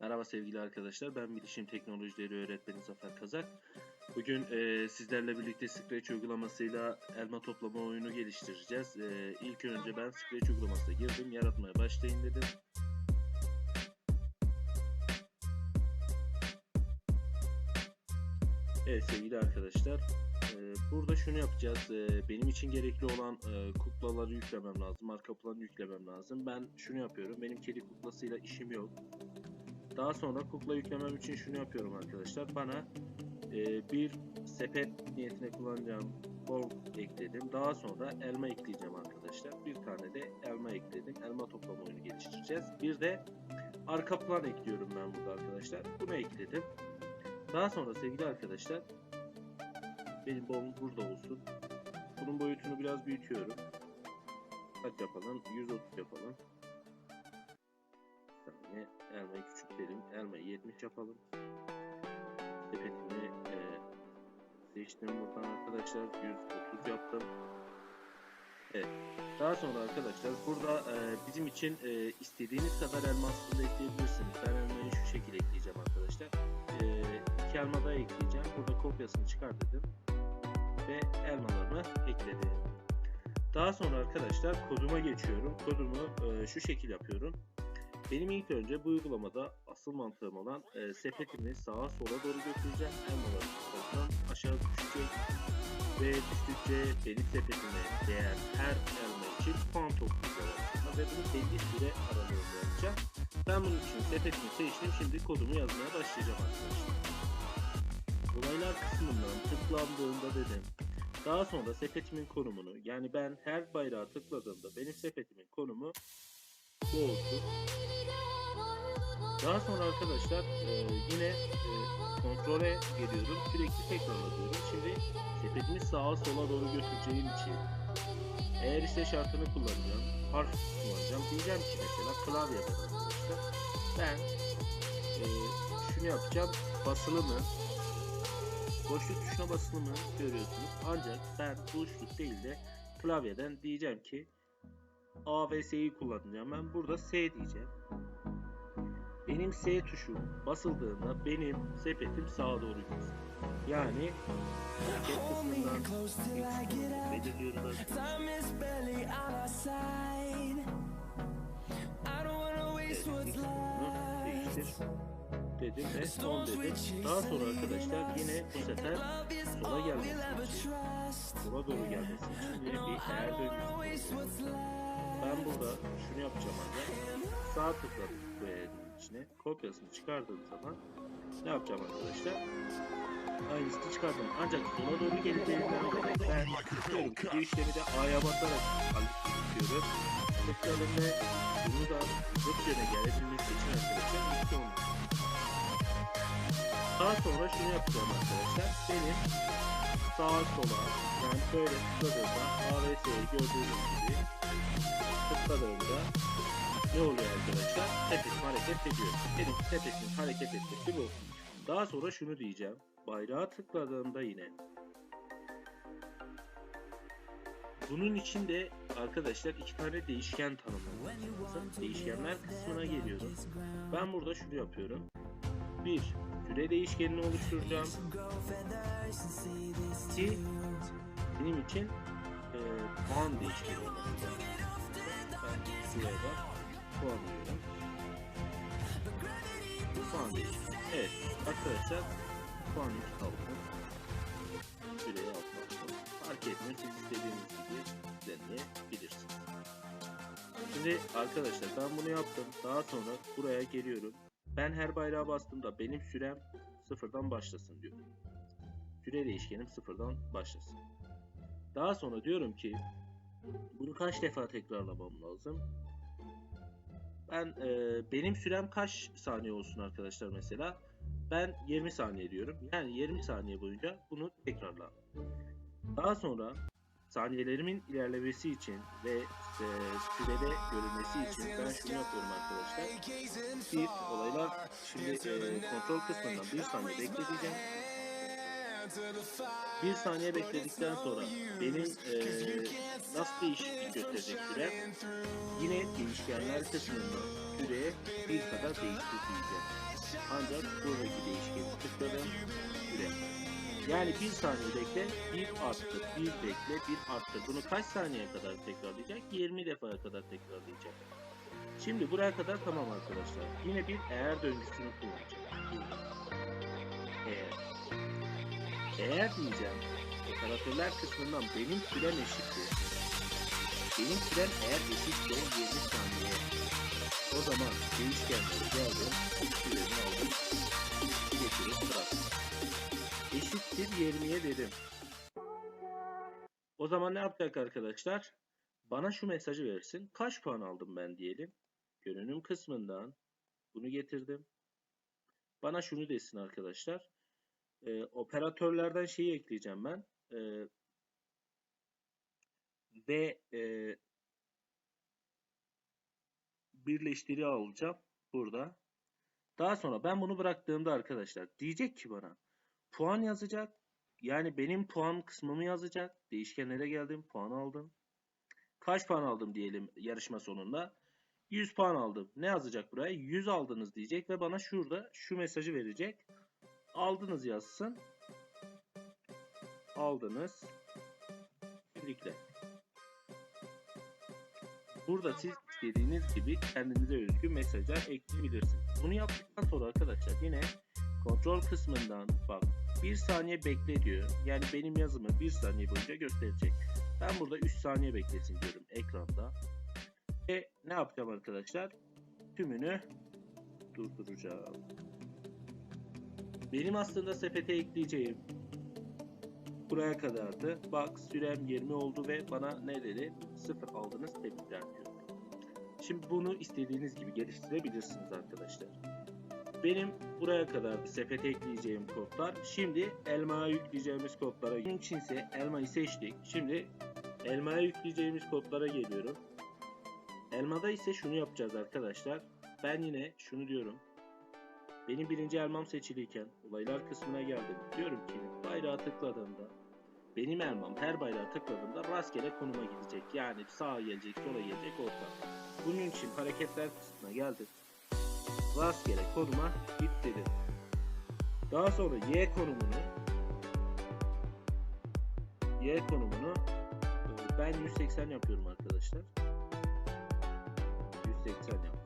Merhaba sevgili arkadaşlar, ben Bilişim Teknolojileri Öğretmeni Zafer Kazak. Bugün e, sizlerle birlikte Scratch uygulamasıyla elma toplama oyunu geliştireceğiz. E, ilk önce ben Scratch uygulamasına girdim, yaratmaya başlayın dedim. Evet sevgili arkadaşlar, e, burada şunu yapacağız. E, benim için gerekli olan e, kuklaları yüklemem lazım, arka planı yüklemem lazım. Ben şunu yapıyorum, benim kedi kuklasıyla işim yok. Daha sonra kukla yüklemem için şunu yapıyorum arkadaşlar. Bana e, bir sepet niyetine kullanacağım form ekledim. Daha sonra elma ekleyeceğim arkadaşlar. Bir tane de elma ekledim. Elma toplama oyunu geliştireceğiz. Bir de arka plan ekliyorum ben burada arkadaşlar. Bunu ekledim. Daha sonra sevgili arkadaşlar benim boğum burada olsun. Bunun boyutunu biraz büyütüyorum. Kaç yapalım? 130 yapalım. Elmayı küçültelim. Elmayı 70 yapalım. Sepetimi e, seçtim buradan arkadaşlar. 130 yaptım. Evet. Daha sonra arkadaşlar burada e, bizim için e, istediğiniz kadar elma aslında ekleyebilirsiniz. Ben elmayı şu şekilde ekleyeceğim arkadaşlar. E, iki elma daha ekleyeceğim. Burada kopyasını çıkar dedim. Ve elmalarımı ekledim. Daha sonra arkadaşlar koduma geçiyorum. Kodumu e, şu şekil yapıyorum. Benim ilk önce bu uygulamada asıl mantığım olan e, sepetimi sağa sola doğru götüreceğim. Elmalar yukarıdan aşağı düşecek. Ve düştükçe benim sepetime değer her elma için puan toplayacağım. Ve bunu belli süre aralığında yapacağım. Ben bunun için sepetimi seçtim. Şimdi kodumu yazmaya başlayacağım arkadaşlar. Olaylar kısmından tıklandığında dedim. Daha sonra sepetimin konumunu yani ben her bayrağa tıkladığımda benim sepetimin konumu bu olsun. Daha sonra arkadaşlar e, yine e, kontrole geliyorum. Sürekli tekrarlıyorum. Şimdi sepetimi sağa sola doğru götüreceğim için eğer ise şartını kullanacağım, harf kullanacağım. Diyeceğim ki mesela klavyeden arkadaşlar ben e, şunu yapacağım. Basılı mı? Boşluk tuşuna basılı mı? Görüyorsunuz. Ancak ben boşluk değil de klavyeden diyeceğim ki A ve S'yi kullanacağım. Ben burada S diyeceğim. Benim S tuşu basıldığında benim sepetim sağa doğru gitsin. Yani hareket kısmından belirliyorum. Dedim ve son dedim. Daha sonra arkadaşlar yine bu sefer sola gelmesi için, sola doğru gelmesi için yine bir eğer döngüsü Ben burada şunu yapacağım ancak sağ tıkladım bu eğerin içine. Kopyasını çıkardığım zaman ne yapacağım arkadaşlar? Aynısını çıkardım. Ancak sola doğru geleceğinden dolayı ben diyorum ki bu işlemi de A'ya basarak halledeceğim tıkladım ve bunu da yöne gelebilmesi için arkadaşlar iki olmuş. Daha sonra şunu yapacağım arkadaşlar. Benim sağa sola yani böyle tıkladığımda A ve S'yi gördüğünüz gibi tıkladığımda ne oluyor arkadaşlar? Sepetim hareket ediyor. Benim sepetimin hareket etmesi bu. Daha sonra şunu diyeceğim. Bayrağı tıkladığımda yine bunun için de arkadaşlar iki tane değişken tanımlamam lazım. Değişkenler kısmına geliyorum. Ben burada şunu yapıyorum. Bir, süre değişkenini oluşturacağım. Ki benim için e, puan değişkeni. Ben şuraya da puan diyorum. Puan değişkeni. Evet arkadaşlar puan iki kaldı. Süreyi atmak Fark etmiyor siz istediğiniz gibi düzenleyebilirsiniz. Şimdi arkadaşlar ben bunu yaptım. Daha sonra buraya geliyorum. Ben her bayrağa bastığımda benim sürem sıfırdan başlasın diyorum. Süre değişkenim sıfırdan başlasın. Daha sonra diyorum ki bunu kaç defa tekrarlamam lazım? Ben e, benim sürem kaç saniye olsun arkadaşlar mesela? Ben 20 saniye diyorum. Yani 20 saniye boyunca bunu tekrarla. Daha sonra saniyelerimin ilerlemesi için ve e, sürede görülmesi için ben şunu yapıyorum arkadaşlar. Bir olaylar şimdi e, kontrol kısmından bir saniye bekleteceğim. Bir saniye bekledikten sonra benim e, nasıl değişiklik gösterecek yine değişkenler kısmından süreye bir kadar değiştir diyeceğim. Ancak buradaki değişkeni tıkladım. Süre. Yani bir saniye bekle, bir arttır, bir bekle, bir arttır. Bunu kaç saniyeye kadar tekrarlayacak? 20 defaya kadar tekrarlayacak. Şimdi buraya kadar tamam arkadaşlar. Yine bir eğer döngüsünü kullanacak. Burada. Eğer. Eğer diyeceğim, operatörler kısmından benim sürem eşittir. Benim sürem eğer eşitse 20 saniye. O zaman değişkenleri geldim, ilk süremi aldım, getirip bıraktım. Eşittir 20'ye dedim. O zaman ne yapacak arkadaşlar? Bana şu mesajı versin. Kaç puan aldım ben diyelim. Görünüm kısmından bunu getirdim. Bana şunu desin arkadaşlar. Ee, operatörlerden şeyi ekleyeceğim ben. Ee, ve e, birleştiri alacağım burada. Daha sonra ben bunu bıraktığımda arkadaşlar diyecek ki bana puan yazacak. Yani benim puan kısmımı yazacak. Değişkenlere geldim. Puan aldım. Kaç puan aldım diyelim yarışma sonunda. 100 puan aldım. Ne yazacak buraya? 100 aldınız diyecek ve bana şurada şu mesajı verecek. Aldınız yazsın. Aldınız. Tebrikler. Burada siz istediğiniz gibi kendinize özgü mesajlar ekleyebilirsiniz. Bunu yaptıktan sonra arkadaşlar yine kontrol kısmından bak bir saniye bekle diyor. Yani benim yazımı bir saniye boyunca gösterecek. Ben burada 3 saniye beklesin diyorum ekranda. Ve ne yapacağım arkadaşlar? Tümünü durduracağım. Benim aslında sepete ekleyeceğim buraya kadardı. Bak sürem 20 oldu ve bana ne dedi? 0 aldınız tebrikler diyor. Şimdi bunu istediğiniz gibi geliştirebilirsiniz arkadaşlar. Benim buraya kadardı sepete ekleyeceğim kodlar. Şimdi elmaya yükleyeceğimiz kodlara. Bunun içinse elmayı seçtik. Şimdi elmaya yükleyeceğimiz kodlara geliyorum. Elmada ise şunu yapacağız arkadaşlar. Ben yine şunu diyorum. Benim birinci elmam seçiliyken olaylar kısmına geldim. Diyorum ki bayrağı tıkladığımda benim elmam her bayrağı tıkladığımda rastgele konuma gidecek. Yani sağa gelecek, sola gelecek, orta. Bunun için hareketler kısmına geldim. Rastgele konuma git dedim. Daha sonra Y konumunu Y konumunu ben 180 yapıyorum arkadaşlar. 180 yaptım.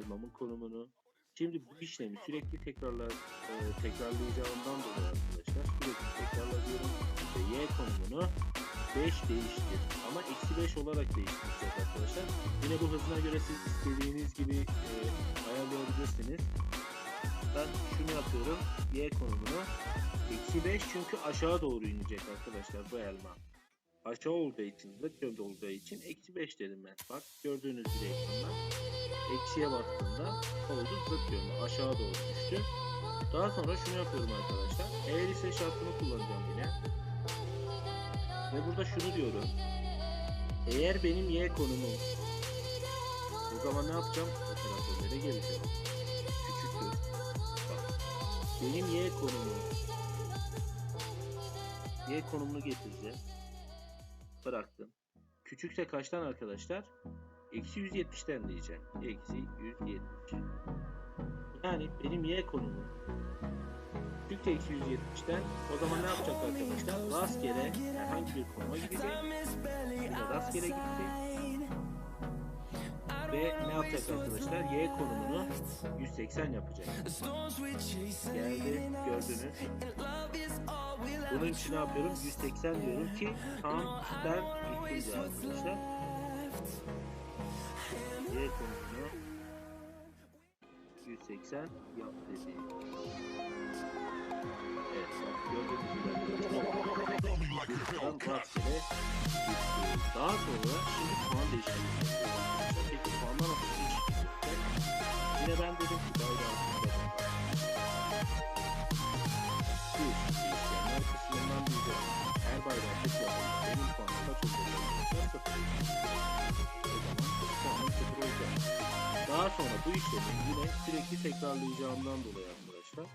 Elmamın konumunu Şimdi bu işlemi sürekli tekrarlar e, tekrarlayacağımdan dolayı arkadaşlar sürekli tekrarlıyorum ve y konumunu 5 değiştir ama eksi 5 olarak değiştireceğiz arkadaşlar. Yine bu hızına göre siz istediğiniz gibi e, ayarlayabilirsiniz. Ben şunu yapıyorum y konumunu eksi 5 çünkü aşağı doğru inecek arkadaşlar bu elma. Aşağı olduğu için zıt yönde olduğu için eksi 5 dedim ben. Bak gördüğünüz gibi ekranda eksiye bastığımda oldu zıt yönde aşağı doğru düştü. Daha sonra şunu yapıyorum arkadaşlar. Eğer ise şartını kullanacağım yine. Ve burada şunu diyorum. Eğer benim y konumum o zaman ne yapacağım? Operatörlere geleceğim. Küçüktür. Bak. Benim y konumum y konumunu getireceğim. Bıraktım. Küçükse kaçtan arkadaşlar? Eksi 170'ten diyeceğim. Eksi 170. Yani benim y konumum küçükse eksi 170'ten o zaman ne yapacak arkadaşlar? Rastgele herhangi bir konuma gidecek. Yine rastgele gitti. Ve ne yapacak arkadaşlar? Y konumunu 180 yapacak. Geldi gördünüz. Bunun için ne yapıyorum? 180 diyorum ki tam üstten üstünce arkadaşlar. Y konumunu 180 yap dedi. Evet bak gördüğünüz gibi. Tam rastgele. Daha sonra şimdi puan değiştirmek istiyorum. Peki puanlar değiştirecek? Yine ben dedim ki bayrağı sürekli tekrarlayacağımdan dolayı arkadaşlar.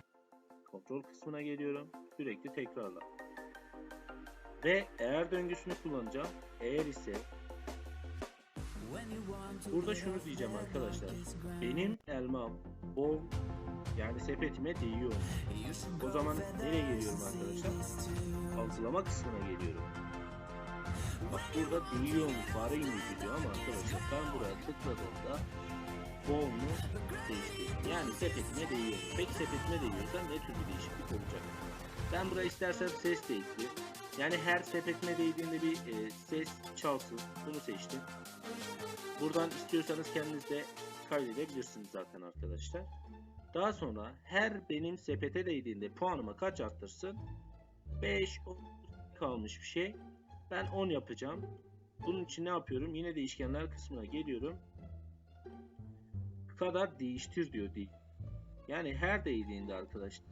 Kontrol kısmına geliyorum. Sürekli tekrarla. Ve eğer döngüsünü kullanacağım. Eğer ise Burada şunu diyeceğim arkadaşlar. Benim elmam bol yani sepetime değiyor. O zaman nereye geliyorum arkadaşlar? Algılama kısmına geliyorum. Bak burada değiyor mu fare gibi gidiyor ama arkadaşlar ben buraya tıkladığımda bol mu değişti. Yani sepetime değiyor. Peki sepetime değiyorsa ne tür bir değişiklik olacak? Ben buraya istersen ses de ekleyeyim. Yani her sepetime değdiğinde bir e, ses çalsın. Bunu seçtim. Buradan istiyorsanız kendiniz de kaydedebilirsiniz zaten arkadaşlar. Daha sonra her benim sepete değdiğinde puanıma kaç arttırsın? 5 kalmış bir şey. Ben 10 yapacağım. Bunun için ne yapıyorum? Yine değişkenler kısmına geliyorum. Kadar değiştir diyor değil. Yani her değdiğinde arkadaşlar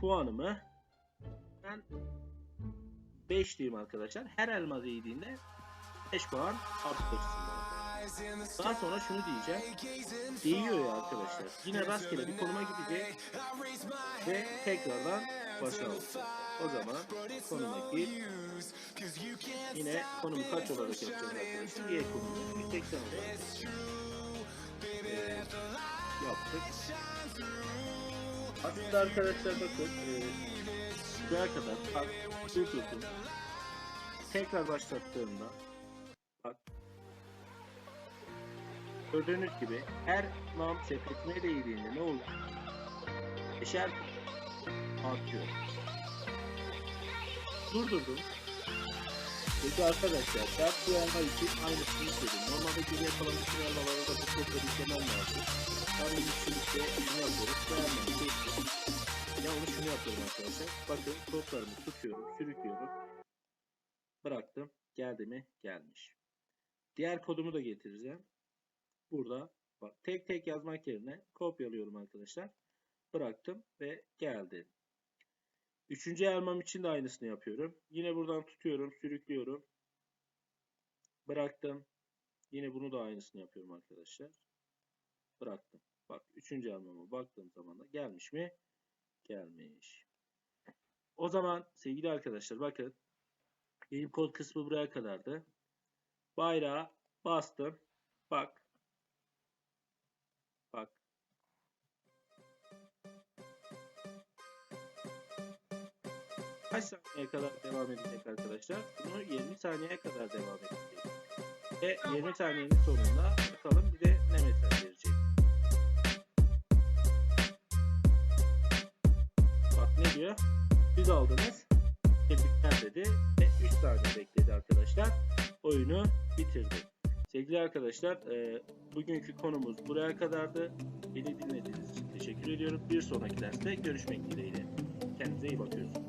puanımı ben 5 diyeyim arkadaşlar. Her elma değdiğinde 5 puan arttırsın. Daha sonra şunu diyeceğim. Değiyor ya arkadaşlar. Yine rastgele bir konuma gidecek ve tekrardan başa. O zaman konuma. Yine konumu kaç olarak yapacağız arkadaşlar? Y konumu 180 olarak yaptık. Aslında arkadaşlar bakın e, buraya kadar durdurdum. Tekrar başlattığımda bak gördüğünüz gibi her nam sepetine değdiğinde ne olur? Beşer artıyor. Durdurdum. Peki arkadaşlar bu elma için aynısını istedim. Normalde geriye kalan bütün elmalara da bu kodları yüklemem lazım. Ben de yükselikte bunu yapıyorum. Bu elmayı seçtim. Ya onu şunu yapıyorum arkadaşlar. Bakın kodlarımı tutuyorum, sürüklüyorum. Bıraktım. Geldi mi? Gelmiş. Diğer kodumu da getireceğim. Burada bak tek tek yazmak yerine kopyalıyorum arkadaşlar. Bıraktım ve geldi. Üçüncü elmam için de aynısını yapıyorum. Yine buradan tutuyorum, sürüklüyorum. Bıraktım. Yine bunu da aynısını yapıyorum arkadaşlar. Bıraktım. Bak üçüncü elmama baktığım zaman da gelmiş mi? Gelmiş. O zaman sevgili arkadaşlar bakın. Benim kod kısmı buraya kadardı. Bayrağı bastım. Bak. Bak. kaç saniyeye kadar devam edecek arkadaşlar? Bunu 20 saniyeye kadar devam edecek. Ve 20 saniyenin sonunda bakalım bir de Diyor? Siz aldınız. Tebrikler dedi. Ve 3 saniye bekledi arkadaşlar. Oyunu bitirdi. Sevgili arkadaşlar e, bugünkü konumuz buraya kadardı. Beni dinlediğiniz için teşekkür ediyorum. Bir sonraki derste görüşmek dileğiyle. Kendinize iyi bakıyorsunuz.